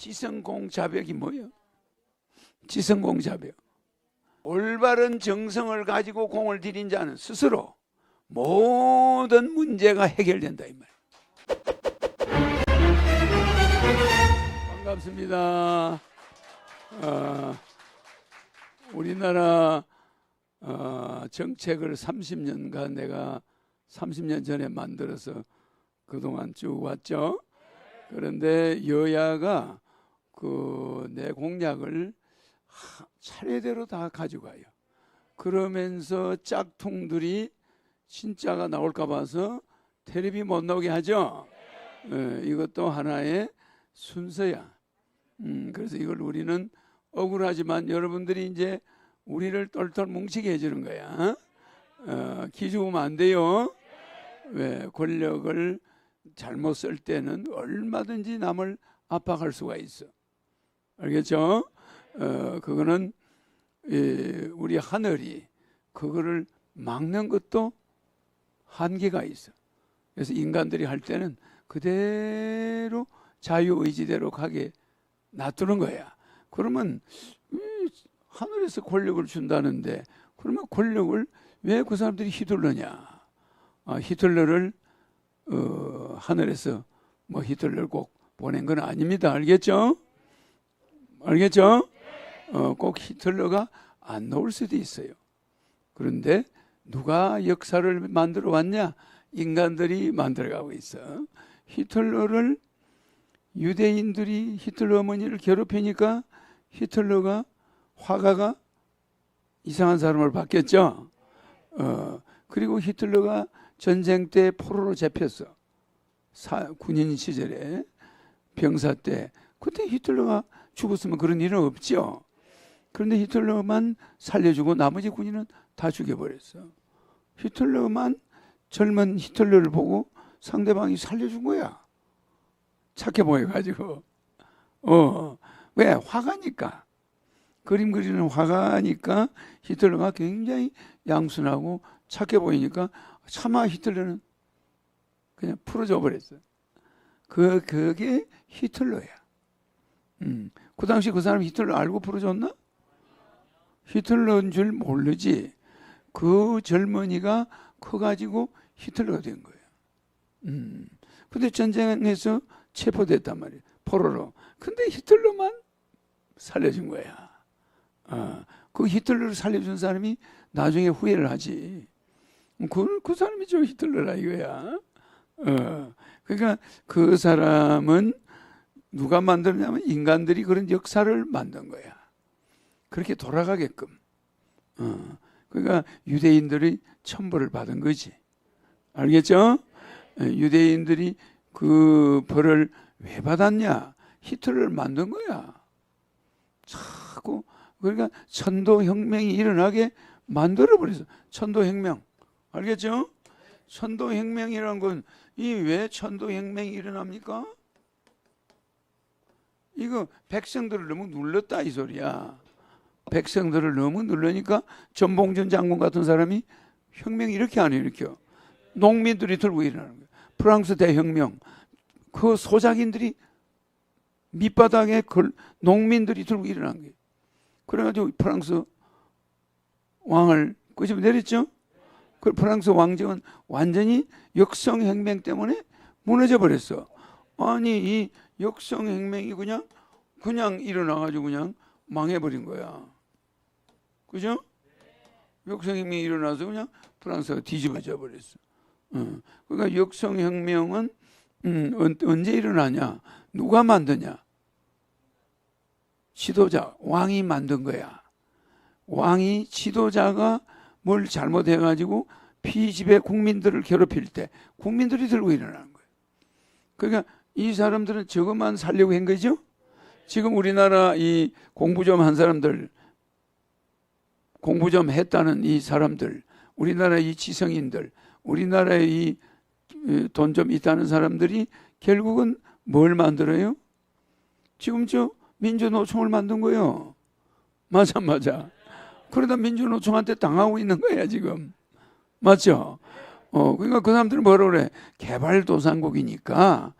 지성공 자벽이 뭐예요? 지성공 자벽. 올바른 정성을 가지고 공을 들인 자는 스스로 모든 문제가 해결된다 이 말. 반갑습니다. 어, 우리나라 어, 정책을 30년간 내가 30년 전에 만들어서 그동안 쭉 왔죠. 그런데 여야가 그 내 공약을 하- 차례대로 다 가져가요. 그러면서 짝퉁들이 진짜가 나올까 봐서 텔레비 못 나오게 하죠. 예, 이것도 하나의 순서야. 음, 그래서 이걸 우리는 억울하지만 여러분들이 이제 우리를 똘똘 뭉치게 해주는 거야. 어, 기죽으면 안 돼요. 왜 권력을 잘못 쓸 때는 얼마든지 남을 압박할 수가 있어. 알겠죠? 어, 그거는 예, 우리 하늘이 그거를 막는 것도 한계가 있어. 그래서 인간들이 할 때는 그대로 자유 의지대로 가게 놔두는 거야. 그러면 이 하늘에서 권력을 준다는데 그러면 권력을 왜 그 사람들이 휘둘러냐? 아, 히틀러를 어, 하늘에서 뭐 히틀러를 꼭 보낸 건 아닙니다. 알겠죠? 알겠죠? 어, 꼭 히틀러가 안 나올 수도 있어요. 그런데 누가 역사를 만들어 왔냐? 인간들이 만들어가고 있어. 히틀러를 유대인들이 히틀러 어머니를 괴롭히니까 히틀러가 화가가 이상한 사람을 바뀌었죠. 어, 그리고 히틀러가 전쟁 때 포로로 잡혔어. 사, 군인 시절에 병사 때 그때 히틀러가 죽었으면 그런 일은 없죠. 그런데 히틀러만 살려주고 나머지 군인은 다 죽여버렸어. 히틀러만 젊은 히틀러를 보고 상대방이 살려준 거야. 착해 보여가지고. 어, 왜? 화가니까. 그림 그리는 화가니까 히틀러가 굉장히 양순하고 착해 보이니까 차마 히틀러는 그냥 풀어줘 버렸어. 그, 그게 히틀러야. 음. 그 당시 그 사람 히틀러 알고 풀어줬나? 히틀러인 줄 모르지. 그 젊은이가 커가지고 히틀러가 된 거예요. 음. 근데 전쟁에서 체포됐단 말이에요. 포로로. 근데 히틀러만 살려준 거야. 어. 그 히틀러를 살려준 사람이 나중에 후회를 하지. 그, 그 사람이 저 히틀러라 이거야. 어. 그러니까 그 사람은 누가 만들었냐면 인간들이 그런 역사를 만든 거야. 그렇게 돌아가게끔. 어. 그러니까 유대인들이 천벌을 받은 거지. 알겠죠? 예, 유대인들이 그 벌을 왜 받았냐? 히틀러를 만든 거야. 자꾸 그러니까 천도 혁명이 일어나게 만들어 버렸어. 천도 혁명. 알겠죠? 천도 혁명이란 건 이 왜 천도 혁명이 일어납니까? 이거 백성들을 너무 눌렀다 이 소리야. 백성들을 너무 눌러니까 전봉준 장군 같은 사람이 혁명 이렇게 안 일으켜. 농민들이 들고 일어나는 거야. 프랑스 대혁명. 그 소작인들이 밑바닥에 걸, 농민들이 들고 일어난 거예요. 그래가지고 프랑스 왕을 끄집어 내렸죠. 그 프랑스 왕정은 완전히 역성혁명 때문에 무너져 버렸어. 아니 이 역성혁명이 그냥 그냥 일어나가지고 그냥 망해버린 거야. 그죠? 역성혁명이 일어나서 그냥 프랑스가 뒤집어져 버렸어. 어. 그러니까 역성혁명은 음, 언- 언제 일어나냐? 누가 만드냐? 지도자, 왕이 만든 거야. 왕이 지도자가 뭘 잘못해가지고 피집의 국민들을 괴롭힐 때 국민들이 들고 일어나는 거예요. 그러니까 이 사람들은 저것만 살려고 한 거죠. 지금 우리나라 이 공부 좀 한 사람들, 공부 좀 했다는 이 사람들, 우리나라 이 지성인들, 우리나라에 이 돈 좀 있다는 사람들이 결국은 뭘 만들어요? 지금 저 민주노총을 만든 거예요. 맞아, 맞아. 그러다 민주노총한테 당하고 있는 거야, 지금. 맞죠? 어, 그러니까 그 사람들은 뭐라 그래? 개발도상국이니까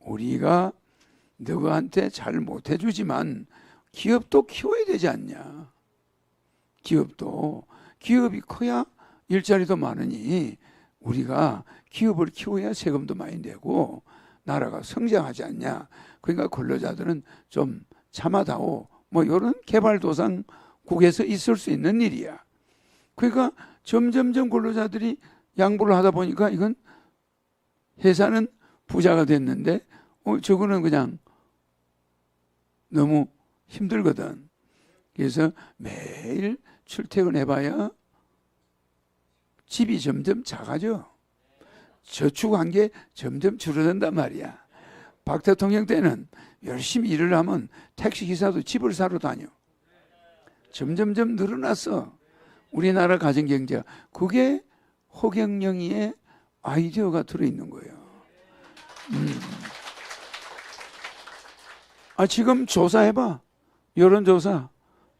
우리가 너한테 잘 못해주지만 기업도 키워야 되지 않냐. 기업도 기업이 커야 일자리도 많으니 우리가 기업을 키워야 세금도 많이 내고 나라가 성장하지 않냐. 그러니까 근로자들은 좀 참아다오. 뭐 이런 개발도상국에서 있을 수 있는 일이야. 그러니까 점점점 근로자들이 양보를 하다 보니까 이건 회사는 부자가 됐는데 어, 저거는 그냥 너무 힘들거든. 그래서 매일 출퇴근해봐야 집이 점점 작아져. 저축한 게 점점 줄어든단 말이야. 박 대통령 때는 열심히 일을 하면 택시 기사도 집을 사러 다녀. 점점점 늘어났어. 우리나라 가정 경제가 그게 허경영이의 아이디어가 들어 있는 거예요. 음. 아 지금 조사해봐. 여론조사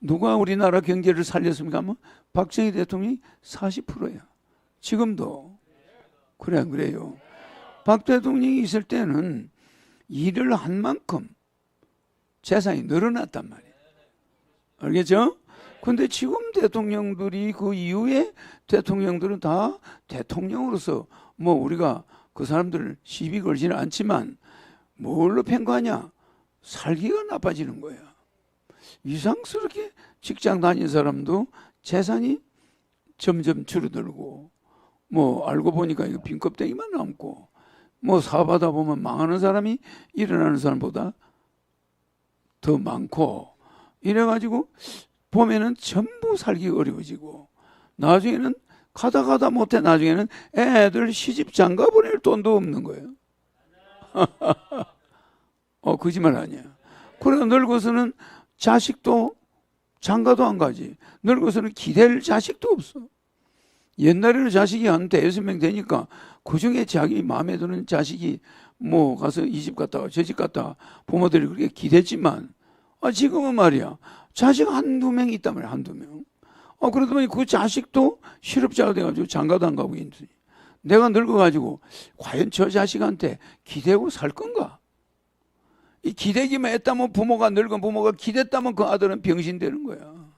누가 우리나라 경제를 살렸습니까? 하면 박정희 대통령이 40%야. 지금도 그래 안 그래요. 박 대통령이 있을 때는 일을 한 만큼 재산이 늘어났단 말이에요. 알겠죠? 근데 지금 대통령들이 그 이후에 대통령들은 다 대통령으로서 뭐 우리가 그 사람들 시비 걸지는 않지만 뭘로 평가하냐? 살기가 나빠지는 거야. 이상스럽게 직장 다닌 사람도 재산이 점점 줄어들고 뭐 알고 보니까 이거 빈 껍데기만 남고 뭐 사업하다 보면 망하는 사람이 일어나는 사람보다 더 많고 이래가지고 보면은 전부 살기 어려워지고 나중에는 가다 가다 못해 나중에는 애들 시집 장가 보낼 돈도 없는 거예요. 어 거짓말 아니야. 그래 늙어서는 자식도 장가도 안 가지. 늙어서는 기댈 자식도 없어. 옛날에는 자식이 한 대여섯 명 되니까 그 중에 자기 마음에 드는 자식이 뭐 가서 이 집 갔다가 저 집 갔다가 부모들이 그렇게 기댔지만 아 지금은 말이야 자식 한두 명 있단 말이야 한두 명. 어 그러다 보니 그 자식도 실업자가 돼가지고 장가도 안 가고 있지. 내가 늙어가지고 과연 저 자식한테 기대고 살 건가? 이 기대기만 했다면 부모가 늙은 부모가 기댔다면 그 아들은 병신 되는 거야.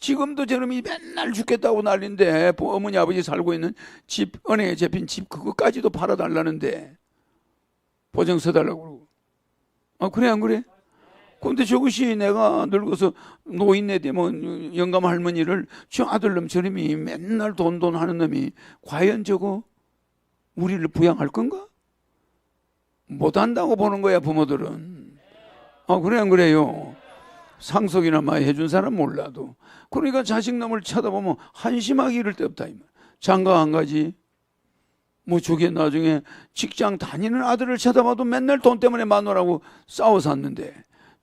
지금도 저놈이 맨날 죽겠다고 난리인데 어머니 아버지 살고 있는 집 은행에 잡힌 집 그거까지도 팔아달라는데 보증 서달라고 그러고 아 그래 안 그래? 근데 저것이 내가 늙어서 노인네 되면 영감 할머니를 저 아들놈 저놈이 맨날 돈돈 하는 놈이 과연 저거 우리를 부양할 건가? 못한다고 보는 거야 부모들은 아 그래 안 그래요? 상속이나 많이 해준 사람 몰라도 그러니까 자식 놈을 쳐다보면 한심하기 이를 데 없다. 장가 안 가지. 뭐 저게 나중에 직장 다니는 아들을 쳐다봐도 맨날 돈 때문에 마누라고 싸워 샀는데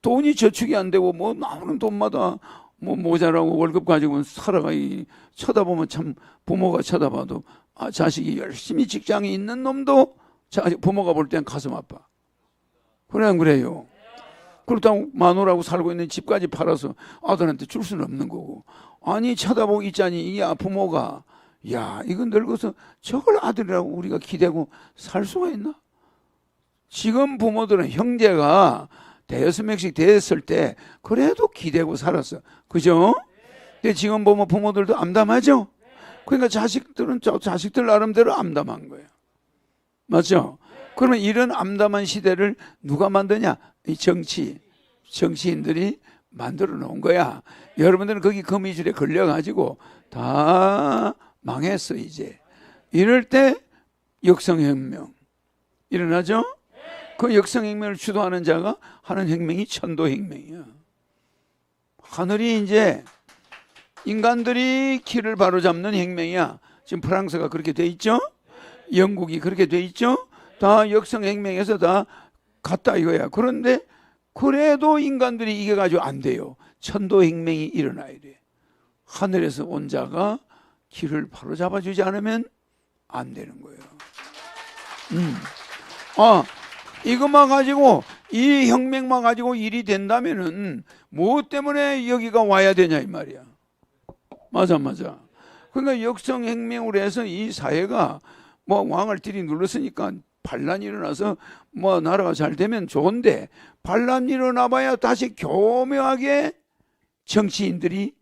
돈이 저축이 안 되고 뭐 나오는 돈마다 뭐 모자라고 월급 가지고 살아가기 쳐다보면 참 부모가 쳐다봐도 아 자식이 열심히 직장에 있는 놈도 자 부모가 볼 땐 가슴 아파. 그래 안 그래요? 그렇다고 마누라고 살고 있는 집까지 팔아서 아들한테 줄 수는 없는 거고. 아니 쳐다보고 있자니 이 부모가 야 이건 늙어서 저걸 아들이라고 우리가 기대고 살 수가 있나? 지금 부모들은 형제가 대여섯 명씩 됐을 때 그래도 기대고 살았어. 그죠? 근데 지금 보면 부모들도 암담하죠? 그러니까 자식들은 저 자식들 나름대로 암담한 거예요. 맞죠? 그러면 이런 암담한 시대를 누가 만드냐? 이 정치, 정치인들이 만들어 놓은 거야. 여러분들은 거기 거미줄에 걸려가지고 다 망했어, 이제. 이럴 때 역성혁명 일어나죠? 그 역성 혁명을 주도하는 자가 하는 혁명이 천도 혁명이야. 하늘이 이제 인간들이 길을 바로잡는 혁명이야. 지금 프랑스가 그렇게 돼 있죠? 영국이 그렇게 돼 있죠? 다 역성 혁명에서 다 갔다 이거야. 그런데 그래도 인간들이 이겨 가지고 안 돼요. 천도 혁명이 일어나야 돼. 하늘에서 온 자가 길을 바로 잡아 주지 않으면 안 되는 거예요. 음. 아, 이것만 가지고, 이 혁명만 가지고 일이 된다면은, 뭐 때문에 여기가 와야 되냐, 이 말이야. 맞아, 맞아. 그러니까 역성 혁명으로 해서 이 사회가 뭐 왕을 들이 눌렀으니까 반란이 일어나서 뭐 나라가 잘 되면 좋은데 반란 일어나봐야 다시 교묘하게 정치인들이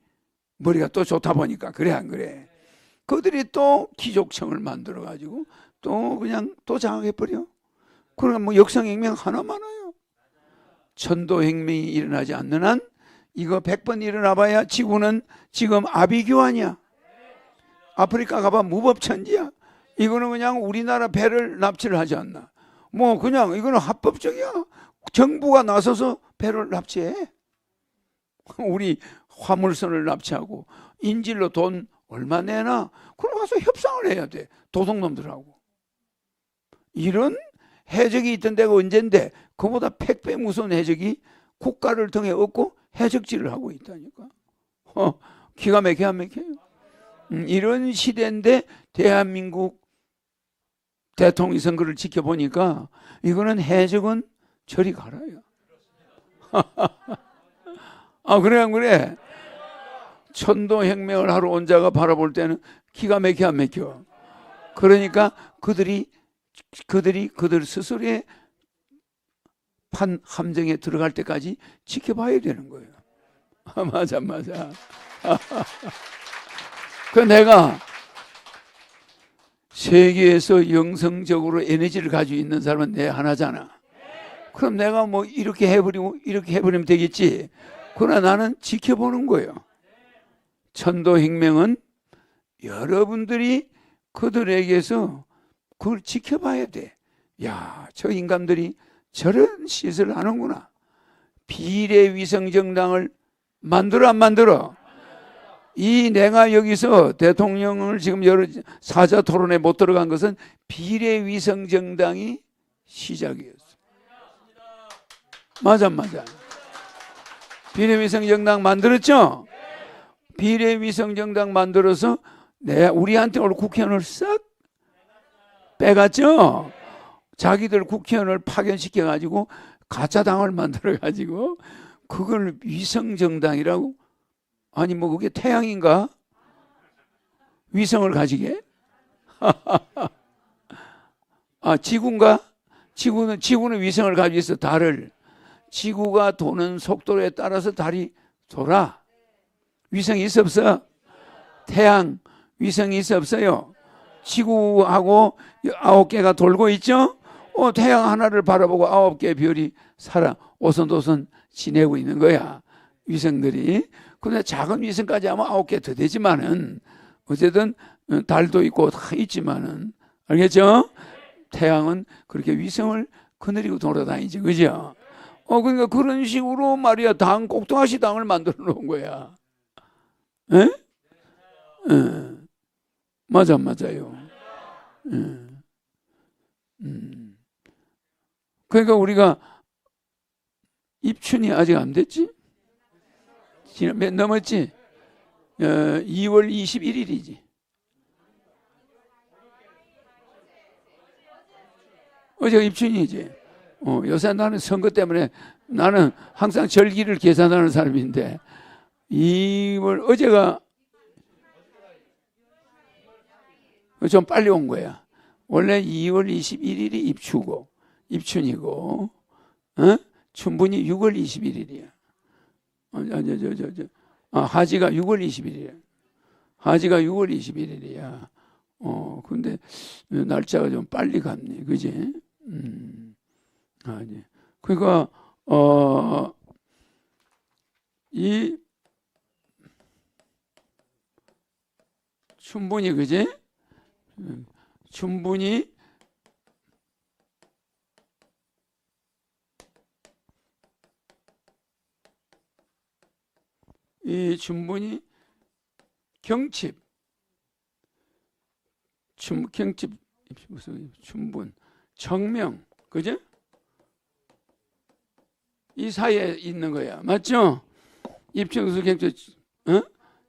머리가 또 좋다 보니까 그래 안 그래? 그들이 또 기족청을 만들어 가지고 또 그냥 또 장악해 버려. 그러니까 뭐 역성혁명 하나 많아요. 천도혁명이 일어나지 않는 한 이거 100번 일어나봐야 지구는 지금 아비규환이야. 아프리카 가봐 무법천지야. 이거는 그냥 우리나라 배를 납치를 하지 않나. 뭐 그냥 이거는 합법적이야. 정부가 나서서 배를 납치해. 우리 화물선을 납치하고 인질로 돈 얼마 내나? 그럼 가서 협상을 해야 돼. 도둑놈들하고. 이런 해적이 있던 데가 언젠데 그보다 팩배 무서운 해적이 국가를 등에 업고 해적질을 하고 있다니까. 어, 기가 막혀 안 막혀요. 음, 이런 시대인데 대한민국 대통령 선거를 지켜보니까 이거는 해적은 저리 가라요. 아 그래 안 그래? 천도혁명을 하러 온 자가 바라볼 때는 기가 막혀 안 막혀. 그러니까 그들이 그들이 그들 스스로의 판 함정에 들어갈 때까지 지켜봐야 되는 거예요. 아, 맞아 맞아. 그 내가 세계에서 영성적으로 에너지를 가지고 있는 사람은 내 하나잖아. 그럼 내가 뭐 이렇게 해버리고 이렇게 해버리면 되겠지. 그러나 나는 지켜보는 거예요. 천도혁명은 여러분들이 그들에게서 그걸 지켜봐야 돼. 야, 저 인간들이 저런 짓을 하는구나. 비례 위성 정당을 만들어 안 만들어? 이 내가 여기서 대통령을 지금 여러 사자 토론에 못 들어간 것은 비례 위성 정당이 시작이었어. 맞아, 맞아. 비례 위성 정당 만들었죠? 비례 위성 정당 만들어서 내 우리한테 오늘 국회의원을 싹 빼갔죠? 자기들 국회의원을 파견시켜 가지고 가짜 당을 만들어 가지고 그걸 위성 정당이라고 아니 뭐 그게 태양인가? 위성을 가지게? 아 지구인가? 지구는 지구는 위성을 가지고 있어 달을 지구가 도는 속도에 따라서 달이 돌아 위성이 있어 없어? 태양 위성이 있어 없어요? 지구하고 아홉 개가 돌고 있죠? 어, 태양 하나를 바라보고 아홉 개의 별이 살아 오선도선 지내고 있는 거야. 위성들이. 근데 작은 위성까지 하면 아홉 개 더 되지만은 어쨌든 어, 달도 있고 다 있지만은 알겠죠? 태양은 그렇게 위성을 거느리고 돌아다니지, 그죠? 어, 그러니까 그런 식으로 말이야, 당, 꼭두가시 당을 만들어 놓은 거야. 에? 에. 맞아, 맞아요. 에. 음. 그러니까 우리가 입춘이 아직 안 됐지? 지난 몇 넘었지? 어, 2월 21일이지. 어제가 입춘이지. 어, 요새 나는 선거 때문에 나는 항상 절기를 계산하는 사람인데 2월 어제가 좀 빨리 온 거야. 원래 2월 21일이 입추고 입춘이고 어? 춘분이 6월 21일이야. 어, 저, 저, 저, 저, 아, 하지가 6월 21일이야. 하지가 6월 21일이야. 어, 근데 날짜가 좀 빨리 갔네. 그지? 음. 아, 네. 그러니까 어, 이 춘분이 그지? 춘분이 이 춘분이 경칩 춘 경칩 무슨 춘분 청명 그죠? 이 사이에 있는 거야 맞죠? 입천수 경칩 어?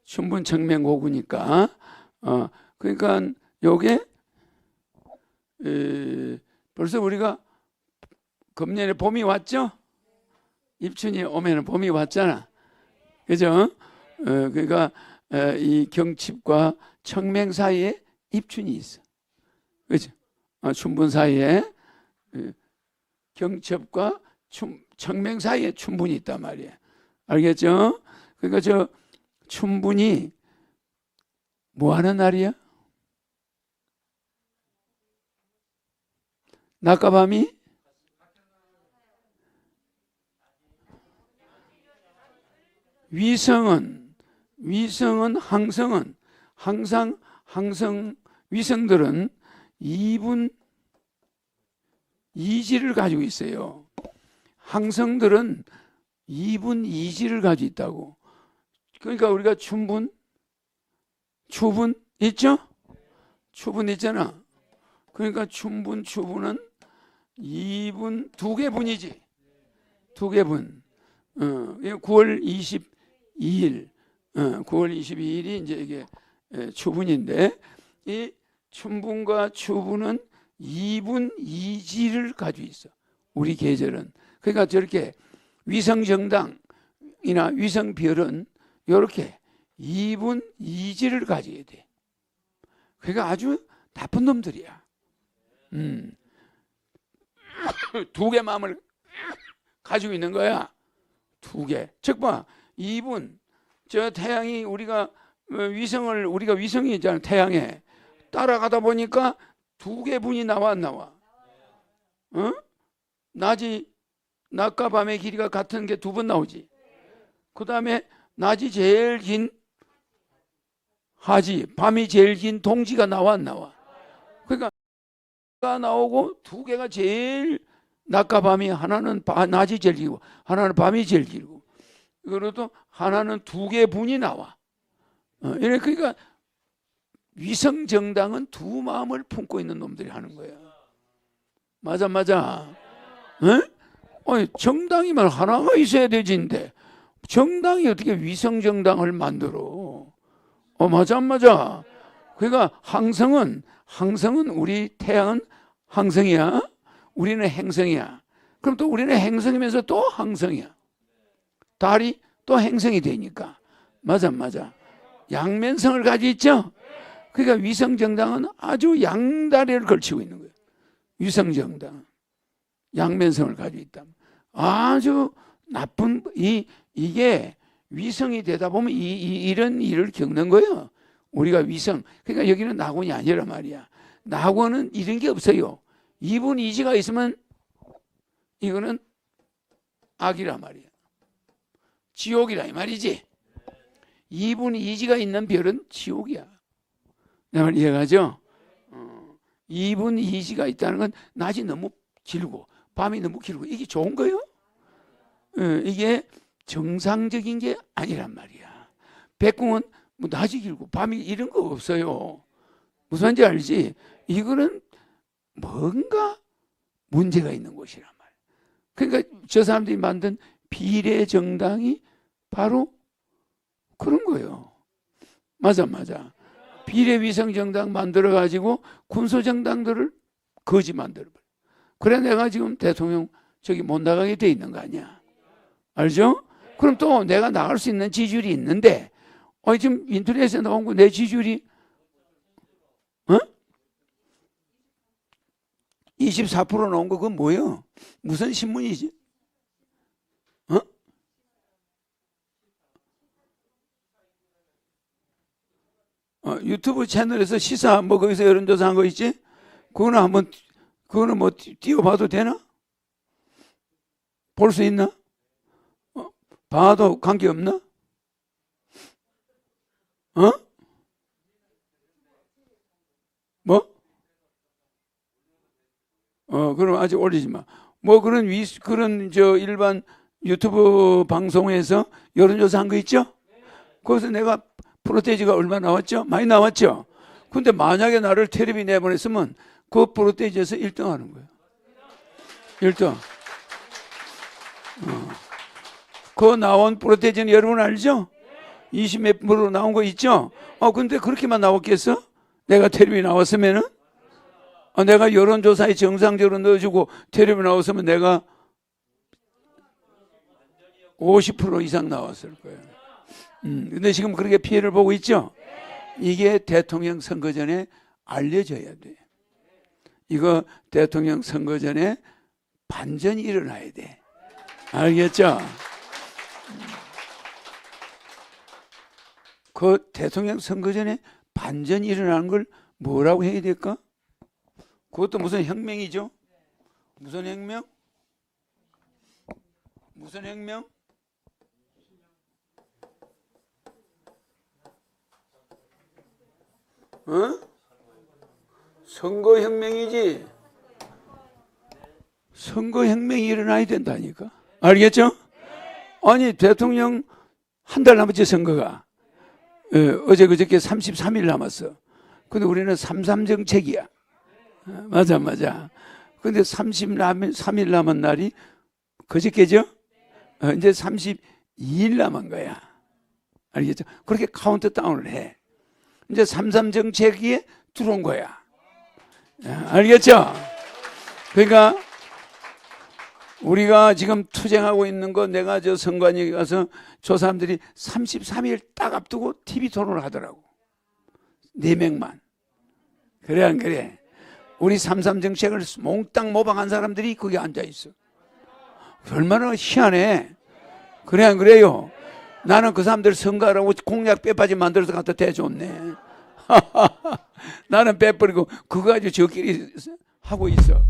춘분 청명 고구니까 어 그러니까 요게 에, 벌써 우리가 금년에 봄이 왔죠? 입춘이 오면은 봄이 왔잖아. 그죠? 어, 그러니까 에, 이 경칩과 청명 사이에 입춘이 있어. 그죠? 어, 춘분 사이에 예, 경첩과 춘, 청명 사이에 춘분이 있단 말이에요. 알겠죠? 그러니까 저 춘분이 뭐 하는 날이야? 낮과 밤이 위성은 위성은 항성은 항상 항성 위성들은 2분 이지를 가지고 있어요. 항성들은 2분 이지를 가지고 있다고. 그러니까 우리가 춘분, 추분 있죠? 추분 있잖아. 그러니까 춘분, 추분은 2분 두 개 분이지. 두 개 분. 어, 9월 22일, 어, 9월 22일이 이제 이게 예, 추분인데 이 춘분과 추분은 2분 2지를 가지고 있어. 우리 계절은. 그러니까 저렇게 위성 정당이나 위성 별은 이렇게 2분 2지를 가져야 돼. 그러니까 아주 나쁜 놈들이야. 음. 두 개 마음을 가지고 있는 거야. 두 개. 즉 봐. 2분 저 태양이 우리가 어, 위성을 우리가 위성이 있잖아. 태양에 따라가다 보니까 두 개 분이 나와 안 나와. 어? 낮이 낮과 밤의 길이가 같은 게 두 번 나오지. 그 다음에 낮이 제일 긴 하지, 밤이 제일 긴 동지가 나와 안 나와. 가 나오고 두 개가 제일 낮과 밤이 하나는 바- 낮이 제일 길고 하나는 밤이 제일 길고 그래도 하나는 두 개 분이 나와. 어, 그러니까 위성 정당은 두 마음을 품고 있는 놈들이 하는 거야. 맞아 맞아. 응? 아니 정당이면 하나가 있어야 되지인데 정당이 어떻게 위성 정당을 만들어? 어 맞아 안 맞아. 그러니까 항성은 항성은 우리 태양은 항성이야. 우리는 행성이야. 그럼 또 우리는 행성이면서 또 항성이야. 달이 또 행성이 되니까 맞아 맞아. 양면성을 가지고 있죠. 그러니까 위성 정당은 아주 양다리를 걸치고 있는 거예요. 위성 정당 양면성을 가지고 있다. 아주 나쁜 이 이게 위성이 되다 보면 이, 이 이런 일을 겪는 거예요. 우리가 위성 그러니까 여기는 낙원이 아니라 말이야. 낙원은 이런 게 없어요. 이분 이지가 있으면 이거는 악이라 말이야. 지옥이라 이 말이지. 이분 이지가 있는 별은 지옥이야. 내말 이해가죠? 어, 이분 이지가 있다는 건 낮이 너무 길고 밤이 너무 길고 이게 좋은 거예요? 어, 이게 정상적인 게 아니란 말이야. 백궁은 뭐 낮이 길고 밤이 이런 거 없어요. 무슨 말인지 알지? 이거는 뭔가 문제가 있는 곳이란 말이야. 그러니까 저 사람들이 만든 비례 정당이 바로 그런 거예요. 맞아, 맞아. 비례 위성 정당 만들어 가지고 군소 정당들을 거지 만들어 버려. 그래 내가 지금 대통령 저기 못 나가게 돼 있는 거 아니야. 알죠? 그럼 또 내가 나갈 수 있는 지지율이 있는데 어 지금 인터넷에 나온 거 내 지지율이 어? 24% 나온 거 그건 뭐예요? 무슨 신문이지? 어? 어, 유튜브 채널에서 시사 뭐 거기서 여론조사 한 거 있지? 그거는 한번 그거는 뭐 띄- 띄워봐도 되나? 볼 수 있나? 어? 봐도 관계 없나? 어? 뭐? 어, 그럼 아직 올리지 마. 뭐 그런 위, 그런 저 일반 유튜브 방송에서 여론조사 한 거 있죠? 거기서 내가 프로테이지가 얼마 나왔죠? 많이 나왔죠? 근데 만약에 나를 텔레비 내보냈으면 그 프로테이지에서 1등 하는 거예요. 1등. 어. 그 나온 프로테이지는 여러분 알죠? 20몇 프로 나온 거 있죠? 어, 근데 그렇게만 나왔겠어? 내가 텔레비 나왔으면은? 어, 내가 여론조사에 정상적으로 넣어주고 텔레비 나왔으면 내가 50% 이상 나왔을 거예요. 음, 근데 지금 그렇게 피해를 보고 있죠? 이게 대통령 선거 전에 알려져야 돼. 이거 대통령 선거 전에 반전이 일어나야 돼. 알겠죠? 그 대통령 선거 전에 반전이 일어나는 걸 뭐라고 해야 될까? 그것도 무슨 혁명이죠? 무슨 혁명? 무슨 혁명? 어? 선거혁명이지. 선거혁명이 일어나야 된다니까. 알겠죠? 아니, 대통령 한 달 남았지, 선거가. 예, 어제 그저께 33일 남았어. 근데 우리는 33 정책이야. 어, 맞아, 맞아. 근데 33일 남은 날이 그저께죠? 어, 이제 32일 남은 거야. 알겠죠? 그렇게 카운트 다운을 해. 이제 33 정책이 들어온 거야. 아, 알겠죠? 그러니까 우리가 지금 투쟁하고 있는 거 내가 저 선관위 가서 저 사람들이 33일 딱 앞두고 TV 토론을 하더라고. 네 명만. 그래 안 그래? 우리 삼삼 정책을 몽땅 모방한 사람들이 거기 앉아 있어. 얼마나 희한해. 그래 안 그래요? 나는 그 사람들 선거하라고 공약 빼빠지 만들어서 갖다 대줬네. 나는 빼버리고 그거 가지고 저끼리 하고 있어.